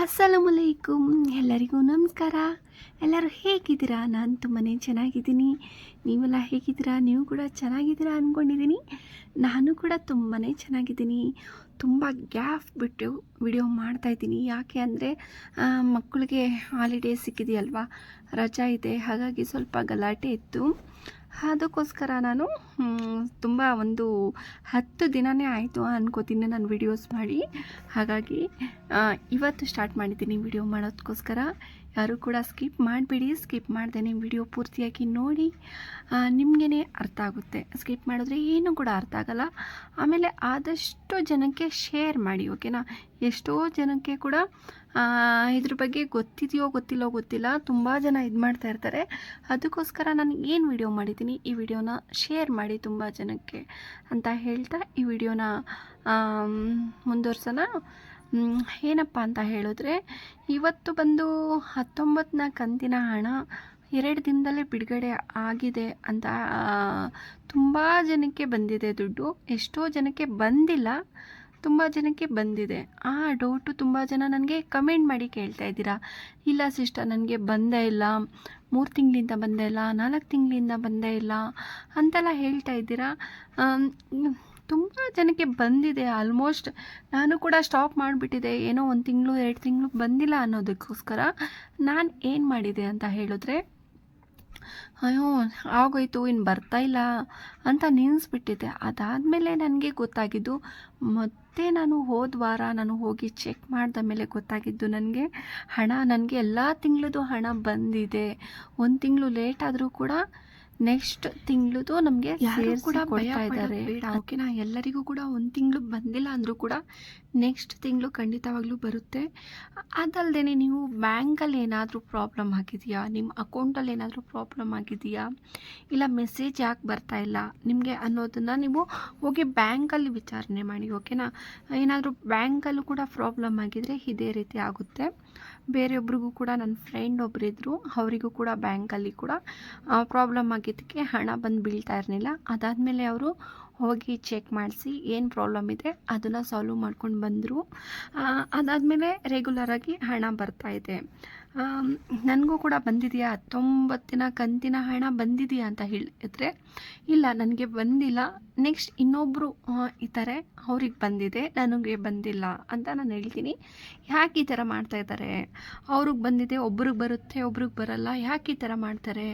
ಅಸ್ಸಲಾಮಲೈಕುಮ್. ಎಲ್ಲರಿಗೂ ನಮಸ್ಕಾರ. ಎಲ್ಲರೂ ಹೇಗಿದ್ದೀರಾ? ನಾನು ತುಂಬಾ ಚೆನ್ನಾಗಿದ್ದೀನಿ. ನೀವೆಲ್ಲ ಹೇಗಿದ್ದೀರಾ? ನೀವು ಕೂಡ ಚೆನ್ನಾಗಿದ್ದೀರಾ ಅಂದ್ಕೊಂಡಿದ್ದೀನಿ ನಾನು ಕೂಡ ತುಂಬಾ ಚೆನ್ನಾಗಿದ್ದೀನಿ. ತುಂಬ ಗ್ಯಾಪ್ ಬಿಟ್ಟು ವಿಡಿಯೋ ಮಾಡ್ತಾಯಿದ್ದೀನಿ ಯಾಕೆ ಅಂದರೆ ಮಕ್ಕಳಿಗೆ ಹಾಲಿಡೇ ಸಿಕ್ಕಿದೆಯಲ್ವಾ? ರಜಾ ಇದೆ. ಹಾಗಾಗಿ ಸ್ವಲ್ಪ ಗಲಾಟೆ ಇತ್ತು. ಅದಕ್ಕೋಸ್ಕರ ನಾನು ತುಂಬ ಒಂದು ಹತ್ತು ದಿನವೇ ಆಯಿತು ಅನ್ಕೋತೀನಿ ನಾನು ವಿಡಿಯೋಸ್ ಮಾಡಿ. ಹಾಗಾಗಿ ಇವತ್ತು ಸ್ಟಾರ್ಟ್ ಮಾಡಿದ್ದೀನಿ ವಿಡಿಯೋ ಮಾಡೋದಕ್ಕೋಸ್ಕರ ಯಾರು ಕೂಡ ಸ್ಕಿಪ್ ಮಾಡಬೇಡಿ, ಸ್ಕಿಪ್ ಮಾಡ್ದೇನೆ ವಿಡಿಯೋ ಪೂರ್ತಿಯಾಗಿ ನೋಡಿ ನಿಮಗೇ ಅರ್ಥ ಆಗುತ್ತೆ. ಸ್ಕಿಪ್ ಮಾಡಿದ್ರೆ ಏನೂ ಕೂಡ ಅರ್ಥ ಆಗಲ್ಲ. ಆಮೇಲೆ ಆದಷ್ಟು ಜನಕ್ಕೆ ಶೇರ್ ಮಾಡಿ, ಓಕೆನಾ? ಎಷ್ಟೋ ಜನಕ್ಕೆ ಕೂಡ ಇದ್ರ ಬಗ್ಗೆ ಗೊತ್ತಿದೆಯೋ ಗೊತ್ತಿಲ್ಲೋ ಗೊತ್ತಿಲ್ಲ, ತುಂಬ ಜನ ಇದು ಮಾಡ್ತಾ ಇರ್ತಾರೆ. ಅದಕ್ಕೋಸ್ಕರ ನಾನು ಏನು ವಿಡಿಯೋ ಮಾಡಿದ್ದೀನಿ, ಈ ವಿಡಿಯೋನ ಶೇರ್ ಮಾಡಿ ತುಂಬ ಜನಕ್ಕೆ ಅಂತ ಹೇಳ್ತಾ ಈ ವಿಡಿಯೋನ ಮುಂದುವರ್ಸೋಣ. ಏನಪ್ಪ ಅಂತ ಹೇಳಿದ್ರೆ, ಇವತ್ತು ಬಂದು ಹತ್ತೊಂಬತ್ತನ ಕಂತಿನ ಹಣ ಎರಡು ದಿನದಲ್ಲೇ ಬಿಡುಗಡೆ ಆಗಿದೆ ಅಂತ ತುಂಬ ಜನಕ್ಕೆ ಬಂದಿದೆ ದುಡ್ಡು. ಎಷ್ಟೋ ಜನಕ್ಕೆ ಬಂದಿಲ್ಲ, ತುಂಬ ಜನಕ್ಕೆ ಬಂದಿದೆ. ಆ ಡೌಟು ತುಂಬ ಜನ ನನಗೆ ಕಮೆಂಟ್ ಮಾಡಿ ಕೇಳ್ತಾ ಇದ್ದೀರಾ. ಇಲ್ಲ ಸಿಸ್ಟರ್, ನನಗೆ ಬಂದೇ ಇಲ್ಲ. ಮೂರು ತಿಂಗಳಿಂದ ಬಂದೇ ಇಲ್ಲ, ನಾಲ್ಕು ತಿಂಗಳಿಂದ ಬಂದೇ ಇಲ್ಲ ಅಂತೆಲ್ಲ ಹೇಳ್ತಾ ಇದ್ದೀರಾ. ತುಂಬ ಜನಕ್ಕೆ ಬಂದಿದೆ ಆಲ್ಮೋಸ್ಟ್ ನಾನು ಕೂಡ ಸ್ಟಾಪ್ ಮಾಡಿಬಿಟ್ಟಿದೆ. ಏನೋ ಒಂದು ತಿಂಗಳು, ಎರಡು ತಿಂಗಳು ಬಂದಿಲ್ಲ ಅನ್ನೋದಕ್ಕೋಸ್ಕರ ನಾನು ಏನು ಮಾಡಿದೆ ಅಂತ ಹೇಳಿದ್ರೆ, ಅಯ್ಯೋ, ಆಗೋಯ್ತು ಇನ್ನು ಬರ್ತಾ ಇಲ್ಲ ಅಂತ ನಿಲ್ಲಿಸ್ಬಿಟ್ಟಿದ್ದೆ ಅದಾದಮೇಲೆ ನನಗೆ ಗೊತ್ತಾಗಿದ್ದು, ಮತ್ತೆ ನಾನು ಹೋದ ವಾರ ನಾನು ಹೋಗಿ ಚೆಕ್ ಮಾಡಿದ ಮೇಲೆ ಗೊತ್ತಾಗಿದ್ದು ನನಗೆ, ಹಣ, ನನಗೆ ಎಲ್ಲ ತಿಂಗಳದು ಹಣ ಬಂದಿದೆ. ಒಂದು ತಿಂಗಳು ಲೇಟ್ ಆದರೂ ಕೂಡ ನೆಕ್ಸ್ಟ್ ತಿಂಗಳದು ನಮಗೆ ಕೂಡ ಭಯ ಕೊಡ್ತಾ ಇದ್ದಾರೆ ಓಕೆನಾ ಎಲ್ಲರಿಗೂ ಕೂಡ ಒಂದು ತಿಂಗಳು ಬಂದಿಲ್ಲ ಅಂದರೂ ಕೂಡ ನೆಕ್ಸ್ಟ್ ತಿಂಗಳು ಖಂಡಿತವಾಗ್ಲೂ ಬರುತ್ತೆ. ಅದಲ್ಲದೆ ನೀವು ಬ್ಯಾಂಕಲ್ಲಿ ಏನಾದರೂ ಪ್ರಾಬ್ಲಮ್ ಆಗಿದೆಯಾ? ನಿಮ್ಮ ಅಕೌಂಟಲ್ಲಿ ಏನಾದರೂ ಪ್ರಾಬ್ಲಮ್ ಆಗಿದೆಯಾ? ಇಲ್ಲ ಮೆಸೇಜ್ ಯಾಕೆ ಬರ್ತಾ ಇಲ್ಲ? ನಿಮಗೆ ಅನ್ನೋದನ್ನು ನೀವು ಹೋಗಿ ಬ್ಯಾಂಕಲ್ಲಿ ವಿಚಾರಣೆ ಮಾಡಿ ಓಕೆನಾ ಏನಾದರೂ ಬ್ಯಾಂಕಲ್ಲೂ ಕೂಡ ಪ್ರಾಬ್ಲಮ್ ಆಗಿದರೆ ಇದೇ ರೀತಿ ಆಗುತ್ತೆ. ಬೇರೆಯೊಬ್ರಿಗೂ ಕೂಡ ನನ್ನ ಫ್ರೆಂಡ್ ಒಬ್ಬರಿದ್ದರು ಅವರಿಗೂ ಕೂಡ ಬ್ಯಾಂಕಲ್ಲಿ ಕೂಡ ಪ್ರಾಬ್ಲಮ್ ಆಗಿದ್ದಕ್ಕೆ ಹಣ ಬಂದು ಬೀಳ್ತಾ ಇರಲಿಲ್ಲ. ಅದಾದಮೇಲೆ ಅವರು ಹೋಗಿ ಚೆಕ್ ಮಾಡಿಸಿ ಏನು ಪ್ರಾಬ್ಲಮ್ ಇದೆ ಅದನ್ನು ಸಾಲ್ವ್ ಮಾಡ್ಕೊಂಡು ಬಂದರು. ಅದಾದಮೇಲೆ ರೆಗ್ಯುಲರಾಗಿ ಹಣ ಬರ್ತಾ ಇದೆ. ನನಗೂ ಕೂಡ ಬಂದಿದೆಯಾ? ಹತ್ತೊಂಬತ್ತಿನ ಕಂತಿನ ಹಣ ಬಂದಿದೆಯಾ ಅಂತ ಹೇಳಿದ್ರೆ, ಇಲ್ಲ, ನನಗೆ ಬಂದಿಲ್ಲ. ನೆಕ್ಸ್ಟ್ ಇನ್ನೊಬ್ಬರು ಇದ್ದಾರೆ ಅವ್ರಿಗೆ ಬಂದಿದೆ, ನನಗೆ ಬಂದಿಲ್ಲ ಅಂತ ನಾನು ಹೇಳ್ತೀನಿ. ಯಾಕೆ ಈ ಥರ ಮಾಡ್ತಾ ಇದ್ದಾರೆ ಅವ್ರಿಗೆ ಬಂದಿದೆ, ಒಬ್ರಿಗೆ ಬರುತ್ತೆ, ಒಬ್ರಿಗೆ ಬರಲ್ಲ, ಯಾಕೆ ಈ ಥರ ಮಾಡ್ತಾರೆ?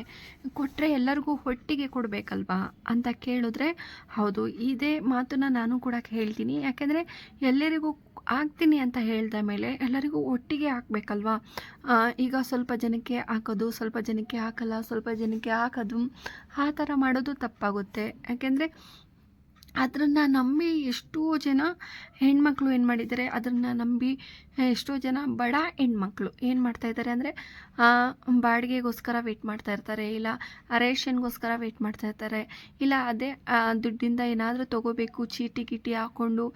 ಕೊಟ್ಟರೆ ಎಲ್ಲರಿಗೂ ಒಟ್ಟಿಗೆ ಕೊಡಬೇಕಲ್ವಾ ಅಂತ ಕೇಳಿದ್ರೆ, ಹೌದು, ಇದೇ ಮಾತನ್ನ ನಾನು ಕೂಡ ಹೇಳ್ತೀನಿ. ಯಾಕೆಂದರೆ, ಎಲ್ಲರಿಗೂ ಆಗ್ತೀನಿ ಅಂತ ಹೇಳಿದ ಮೇಲೆ ಎಲ್ಲರಿಗೂ ಒಟ್ಟಿಗೆ ಹಾಕಬೇಕಲ್ವಾ? ಈಗ ಸ್ವಲ್ಪ ಜನಕ್ಕೆ ಹಾಕೋದು, ಸ್ವಲ್ಪ ಜನಕ್ಕೆ ಹಾಕಲ್ಲ, ಸ್ವಲ್ಪ ಜನಕ್ಕೆ ಹಾಕೋದು, ಆ ಥರ ಮಾಡೋದು ತಪ್ಪಾಗುತ್ತೆ. ಯಾಕೆಂದರೆ ಅದನ್ನು ನಂಬಿ ಎಷ್ಟೋ ಜನ ಹೆಣ್ಮಕ್ಳು ಏನು ಮಾಡಿದ್ದಾರೆ ಅದನ್ನು ನಂಬಿ ಎಷ್ಟೋ ಜನ ಬಡ ಹೆಣ್ಮಕ್ಳು ಏನು ಮಾಡ್ತಾ ಇದ್ದಾರೆ ಅಂದರೆ ಬಾಡಿಗೆಗೋಸ್ಕರ ವೆಯ್ಟ್ ಮಾಡ್ತಾ ಇರ್ತಾರೆ, ಇಲ್ಲ ರೇಷನ್ಗೋಸ್ಕರ ವೆಯ್ಟ್ ಮಾಡ್ತಾ ಇರ್ತಾರೆ, ಇಲ್ಲ, ಅದೇ ದುಡ್ಡಿಂದ ಏನಾದರೂ ತೊಗೋಬೇಕು, ಚೀಟಿ ಗಿಟಿ ಹಾಕ್ಕೊಂಡು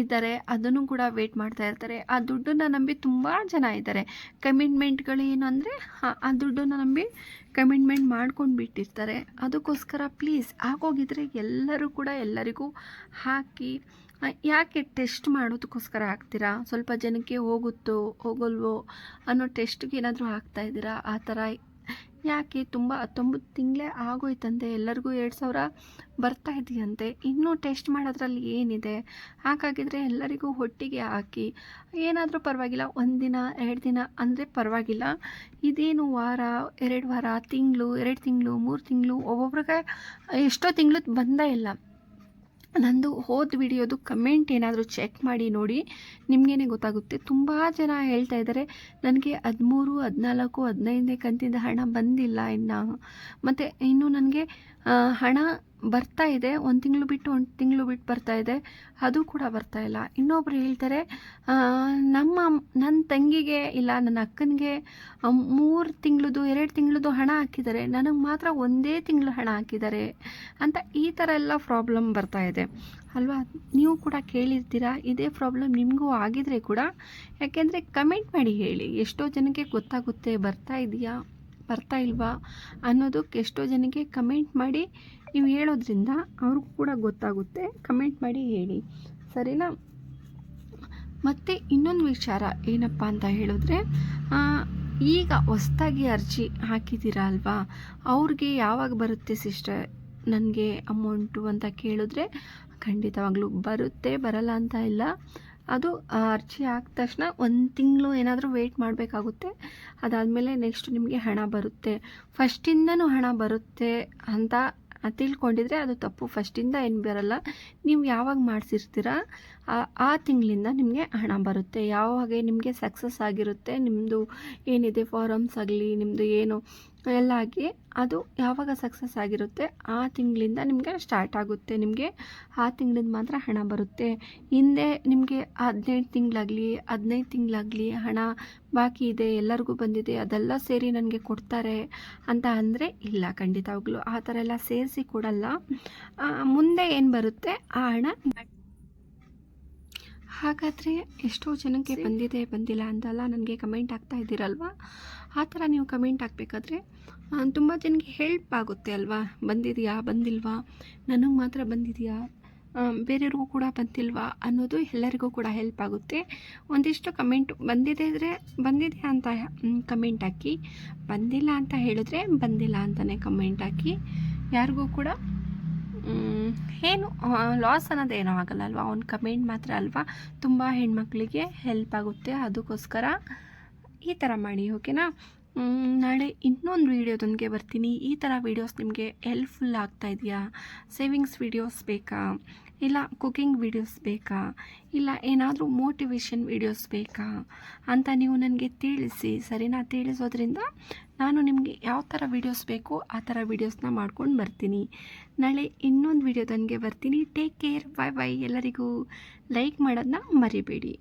ಇದ್ದಾರೆ, ಅದನ್ನು ಕೂಡ ವೆಯ್ಟ್ ಮಾಡ್ತಾ ಇರ್ತಾರೆ. ಆ ದುಡ್ಡನ್ನು ನಂಬಿ ತುಂಬ ಜನ ಇದ್ದಾರೆ. ಕಮಿಟ್ಮೆಂಟ್ಗಳು ಏನು ಅಂದರೆ ಆ ದುಡ್ಡನ್ನು ನಂಬಿ ಕಮಿಟ್ಮೆಂಟ್ ಮಾಡ್ಕೊಂಡು ಬಿಟ್ಟಿರ್ತಾರೆ. ಅದಕ್ಕೋಸ್ಕರ ಪ್ಲೀಸ್ ಆಗೋಗಿದ್ರೆ ಎಲ್ಲರೂ ಕೂಡ ಎಲ್ಲರಿಗೂ ಹಾಕಿ ಯಾಕೆ ಟೆಸ್ಟ್ ಮಾಡೋದಕ್ಕೋಸ್ಕರ ಹಾಕ್ತೀರಾ? ಸ್ವಲ್ಪ ಜನಕ್ಕೆ ಹೋಗುತ್ತೋ, ಹೋಗಲ್ವೋ ಅನ್ನೋ ಟೆಸ್ಟ್ಗೆ ಏನಾದರೂ ಹಾಕ್ತಾ ಇದ್ದೀರಾ? ಆ ಥರ ಯಾಕೆ ತುಂಬ ಹತ್ತೊಂಬತ್ತು ತಿಂಗಳೇ ಆಗೋಯ್ತಂತೆ? ಎಲ್ಲರಿಗೂ ಎರಡು ಸಾವಿರ ಬರ್ತಾ ಇದೆಯಂತೆ. ಇನ್ನೂ ಟೆಸ್ಟ್ ಮಾಡೋದ್ರಲ್ಲಿ ಏನಿದೆ? ಹಾಗಾಗಿದ್ರೆ ಎಲ್ಲರಿಗೂ ಹೊಟ್ಟಿಗೆ ಹಾಕಿ. ಏನಾದರೂ ಪರವಾಗಿಲ್ಲ. ಒಂದಿನ, ಎರಡು ದಿನ ಅಂದರೆ ಪರವಾಗಿಲ್ಲ. ಇದೇನು ವಾರ, ಎರಡು ವಾರ, ತಿಂಗಳು, ಎರಡು ತಿಂಗಳು, ಮೂರು ತಿಂಗಳು, ಒಬ್ಬೊಬ್ರಿಗೆ ಎಷ್ಟೋ ತಿಂಗಳು ಬಂದೇ ಇಲ್ಲ. ನಂದು ಹೋದ ವಿಡಿಯೋದು ಕಮೆಂಟ್ ಏನಾದರೂ ಚೆಕ್ ಮಾಡಿ ನೋಡಿ, ನಿಮಗೇನೆ ಗೊತ್ತಾಗುತ್ತೆ. ತುಂಬ ಜನ ಹೇಳ್ತಾ ಇದ್ದಾರೆ ನನಗೆ ಹದಿಮೂರು, ಹದಿನಾಲ್ಕು, ಹದಿನೈದನೇ ಕಂತಿಂದ ಹಣ ಬಂದಿಲ್ಲ ಇನ್ನು. ಮತ್ತು ಇನ್ನು ನನಗೆ ಹಣ ಬರ್ತಾ ಇದೆ, ಒಂದು ತಿಂಗಳು ಬಿಟ್ಟು ಒಂದು ತಿಂಗಳು ಬಿಟ್ಟು ಬರ್ತಾ ಇದೆ, ಅದು ಕೂಡ ಬರ್ತಾ ಇಲ್ಲ. ಇನ್ನೊಬ್ರು ಹೇಳ್ತಾರೆ ನಮ್ಮ ನನ್ನ ತಂಗಿಗೆ ಇಲ್ಲ, ನನ್ನ ಅಕ್ಕನಿಗೆ ಮೂರು ತಿಂಗಳದು, ಎರಡು ತಿಂಗಳದು ಹಣ ಹಾಕಿದ್ದಾರೆ, ನನಗೆ ಮಾತ್ರ ಒಂದೇ ತಿಂಗಳು ಹಣ ಹಾಕಿದ್ದಾರೆ ಅಂತ ಈ ಥರ ಎಲ್ಲ ಪ್ರಾಬ್ಲಮ್ ಬರ್ತಾ ಇದೆ. ಅಲ್ವಾ? ನೀವು ಕೂಡ ಕೇಳಿರ್ತೀರಾ, ಇದೇ ಪ್ರಾಬ್ಲಮ್ ನಿಮಗೂ ಆಗಿದ್ರೆ ಕೂಡ, ಯಾಕೆಂದರೆ ಕಮೆಂಟ್ ಮಾಡಿ ಹೇಳಿ, ಎಷ್ಟೋ ಜನಕ್ಕೆ ಗೊತ್ತಾಗುತ್ತೆ, ಬರ್ತಾ ಇದೆಯಾ? ಬರ್ತಾ ಇಲ್ವಾ ಅನ್ನೋದಕ್ಕೆ ಎಷ್ಟೋ ಜನಕ್ಕೆ ಕಮೆಂಟ್ ಮಾಡಿ ನೀವು ಹೇಳೋದ್ರಿಂದ ಅವ್ರಿಗೂ ಕೂಡ ಗೊತ್ತಾಗುತ್ತೆ. ಕಮೆಂಟ್ ಮಾಡಿ ಹೇಳಿ. ಸರಿನಾ? ಮತ್ತು ಇನ್ನೊಂದು ವಿಚಾರ ಏನಪ್ಪ ಅಂತ ಹೇಳಿದ್ರೆ ಈಗ ಹೊಸ್ದಾಗಿ ಅರ್ಜಿ ಹಾಕಿದ್ದೀರಾ ಅಲ್ವಾ? ಅವ್ರಿಗೆ ಯಾವಾಗ ಬರುತ್ತೆ ಸಿಸ್ಟರ್ ನನಗೆ ಅಮೌಂಟು ಅಂತ ಕೇಳಿದ್ರೆ ಖಂಡಿತವಾಗ್ಲೂ ಬರುತ್ತೆ, ಬರಲ್ಲ ಅಂತ ಇಲ್ಲ. ಅದು ಅರ್ಜಿ ಆದ ತಕ್ಷಣ ಒಂದು ತಿಂಗಳು ಏನಾದರೂ ವೆಯ್ಟ್ ಮಾಡಬೇಕಾಗುತ್ತೆ. ಅದಾದಮೇಲೆ ನೆಕ್ಸ್ಟ್ ನಿಮಗೆ ಹಣ ಬರುತ್ತೆ. ಫಸ್ಟಿಂದನೂ ಹಣ ಬರುತ್ತೆ ಅಂತ ತಿಳ್ಕೊಂಡಿದ್ರೆ ಅದು ತಪ್ಪು. ಫಸ್ಟಿಂದ ಏನು ಬರಲ್ಲ. ನೀವು ಯಾವಾಗ ಮಾಡಿಸಿರ್ತೀರ, ಆ ತಿಂಗಳಿಂದ ನಿಮಗೆ ಹಣ ಬರುತ್ತೆ. ಯಾವಾಗ ನಿಮಗೆ ಸಕ್ಸಸ್ ಆಗಿರುತ್ತೆ ನಿಮ್ಮದು ಏನಿದೆ ಫಾರಮ್ಸ್ ಆಗಲಿ ನಿಮ್ಮದು ಏನು ಎಲ್ಲ ಹಾಕಿ ಅದು ಯಾವಾಗ ಸಕ್ಸಸ್ ಆಗಿರುತ್ತೆ? ಆ ತಿಂಗಳಿಂದ ನಿಮಗೆ ಸ್ಟಾರ್ಟ್ ಆಗುತ್ತೆ. ನಿಮಗೆ ಆ ತಿಂಗಳಿಂದ ಮಾತ್ರ ಹಣ ಬರುತ್ತೆ. ಹಿಂದೆ ನಿಮಗೆ ಹದಿನೆಂಟು ತಿಂಗಳಾಗಲಿ ಹದಿನೈದು ತಿಂಗಳಾಗಲಿ ಹಣ ಬಾಕಿ ಇದೆ ಎಲ್ಲರಿಗೂ ಬಂದಿದೆ ಅದೆಲ್ಲ ಸೇರಿ ನನಗೆ ಕೊಡ್ತಾರೆ ಅಂತ ಅಂದರೆ ಇಲ್ಲ ಖಂಡಿತವಾಗ್ಲೂ ಆ ಥರ ಎಲ್ಲ ಸೇರಿಸಿ ಕೊಡಲ್ಲ. ಮುಂದೆ ಏನು ಬರುತ್ತೆ? ಆ ಹಣ ಹಾಗಾದರೆ ಎಷ್ಟೋ ಜನಕ್ಕೆ ಬಂದಿದೆ ಬಂದಿಲ್ಲ ಅಂತಲ್ಲ ನನಗೆ ಕಮೆಂಟ್ ಆಗ್ತಾ ಇದ್ದೀರಲ್ವಾ? ಆ ಥರ ನೀವು ಕಮೆಂಟ್ ಹಾಕಬೇಕಾದ್ರೆ ತುಂಬ ಜನಕ್ಕೆ ಹೆಲ್ಪ್ ಆಗುತ್ತೆ ಅಲ್ವಾ? ಬಂದಿದೆಯಾ? ಬಂದಿಲ್ವಾ? ನನಗೆ ಮಾತ್ರ ಬಂದಿದೆಯಾ? ಬೇರೆಯವ್ರಿಗೂ ಕೂಡ ಬಂದಿಲ್ವಾ? ಅನ್ನೋದು ಎಲ್ಲರಿಗೂ ಕೂಡ ಹೆಲ್ಪ್ ಆಗುತ್ತೆ. ಒಂದಿಷ್ಟು ಕಮೆಂಟ್ ಬಂದಿದೆ ಇದ್ದರೆ ಬಂದಿದೆ ಅಂತ ಕಮೆಂಟ್ ಹಾಕಿ. ಬಂದಿಲ್ಲ ಅಂತ ಹೇಳಿದ್ರೆ ಬಂದಿಲ್ಲ ಅಂತಲೇ ಕಮೆಂಟ್ ಹಾಕಿ. ಯಾರಿಗೂ ಕೂಡ ಏನು ಲಾಸ್ ಅನ್ನೋದು ಏನೂ ಆಗಲ್ಲ ಅಲ್ವಾ? ಒಂದು ಕಮೆಂಟ್ ಮಾತ್ರ ಅಲ್ವಾ? ತುಂಬ ಹೆಣ್ಮಕ್ಳಿಗೆ ಹೆಲ್ಪ್ ಆಗುತ್ತೆ. ಅದಕ್ಕೋಸ್ಕರ ಈ ಥರ ಮಾಡಿ, ಓಕೆನಾ? ನಾಳೆ ಇನ್ನೊಂದು ವೀಡಿಯೋದೊಂದಿಗೆ ಬರ್ತೀನಿ. ಈ ಥರ ವೀಡಿಯೋಸ್ ನಿಮಗೆ ಹೆಲ್ಪ್ಫುಲ್ ಆಗ್ತಾ ಇದೆಯಾ? ಸೇವಿಂಗ್ಸ್ ವೀಡಿಯೋಸ್ ಬೇಕಾ? ಇಲ್ಲ ಕುಕಿಂಗ್ ವೀಡಿಯೋಸ್ ಬೇಕಾ? ಇಲ್ಲ, ಏನಾದರೂ ಮೋಟಿವೇಶನ್ ವೀಡಿಯೋಸ್ ಬೇಕಾ? ಅಂತ ನೀವು ನನಗೆ ತಿಳಿಸಿ, ಸರಿನಾ? ತಿಳಿಸೋದ್ರಿಂದ ನಾನು ನಿಮಗೆ ಯಾವ ಥರ ವೀಡಿಯೋಸ್ ಬೇಕು ಆ ಥರ ವೀಡಿಯೋಸ್ನ ಮಾಡ್ಕೊಂಡು ಬರ್ತೀನಿ. ನಾಳೆ ಇನ್ನೊಂದು ವೀಡಿಯೋದೊಂದಿಗೆ ಬರ್ತೀನಿ. ಟೇಕ್ ಕೇರ್ ಬಾಯ್ ಬಾಯ್ ಎಲ್ಲರಿಗೂ ಲೈಕ್ ಮಾಡೋದನ್ನ ಮರಿಬೇಡಿ.